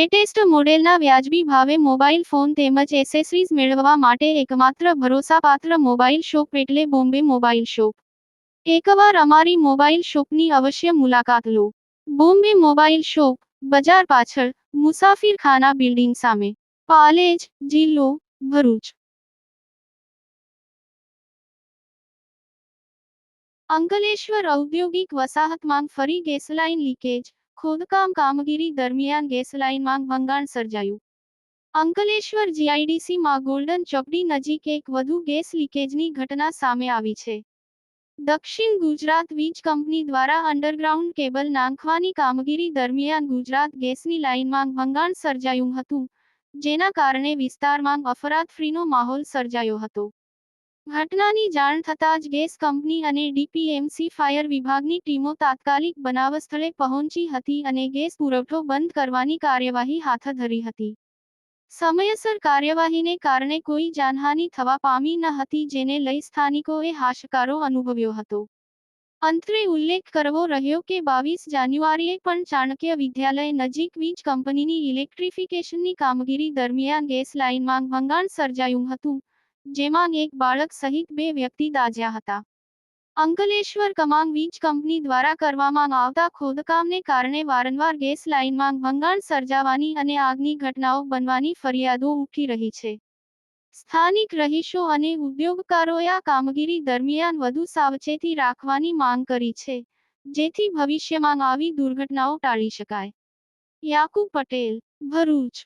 Latest મોડેલના વ્યાજબી ભાવે મોબાઈલ ફોન તેમજ એસેસરીઝ મેળવવા માટે એકમાત્ર ભરોસાપાત્ર મોબાઈલ શોપ એટલે બોમ્બે મોબાઈલ શોપ એકવાર અમારી મોબાઈલ શોપની અવશ્ય મુલાકાત લો બોમ્બે મોબાઈલ શોપ બજાર પાછળ મુસાફિરખાના બિલ્ડિંગ સામે પાલેજ જિલ્લો ભરૂચ અંકલેશ્વર ઔદ્યોગિક વસાહતમાં ફરી ગેસલાઇન લીકેજ ખોદકામ કામગીરી દરમિયાન ગેસલાઇનમાં ભંગાણ સર્જાયું. અંકલેશ્વર જીઆઈડીસીમાં ગોલ્ડન ચોકડી નજીક એક વધુ ગેસ લીકેજની ઘટના સામે આવી છે. દક્ષિણ ગુજરાત વીજ કંપની દ્વારા અંડરગ્રાઉન્ડ કેબલ નાંખવાની કામગીરી દરમિયાન ગુજરાત ગેસની લાઇનમાં ભંગાણ સર્જાયું હતું, જેના કારણે વિસ્તારમાં અફરાતફરીનો માહોલ સર્જાયો હતો. ઘટનાની જાણ થતાં જ ગેસ કંપની અને ડીપીએમસી ફાયર વિભાગની ટીમો તાત્કાલિક બનાવ સ્થળે પહોંચી હતી અને ગેસ પુરવઠો બંધ કરવાની કાર્યવાહી હાથ ધરી હતી. સમયસર કાર્યવાહીને કારણે કોઈ જાનહાનિ થવા પામી ન હતી જેને લઈ સ્થાનિકોએ હાશકારો અનુભવ્યો હતો. અંતરે ઉલ્લેખ કરવો રહ્યો કે બાવીસ જાન્યુઆરીએ પણ ચાણક્ય વિદ્યાલય નજીક વીજ કંપનીની ઇલેક્ટ્રિફિકેશનની કામગીરી દરમિયાન ગેસ લાઇનમાં ભંગાણ સર્જાયું હતું. જેમાં એક બાળક સહિત બે વ્યક્તિ દાઝ્યા હતા. અંકલેશ્વર કમાંગ વીજ કંપની દ્વારા કરવામાં આવતા ખોદકામને કારણે વારંવાર ગેસ લાઇનમાં ભંગાણ સર્જાવાની અને આગની ઘટનાઓ બનવાની ફરિયાદો ઉઠી રહી છે. સ્થાનિક રહીશો અને ઉદ્યોગકારોએ આ કામગીરી દરમિયાન વધુ સાવચેતી રાખવાની માંગ કરી છે, જેથી ભવિષ્યમાં આવી દુર્ઘટનાઓ ટાળી શકાય. યાકુબ પટેલ, ભરૂચ.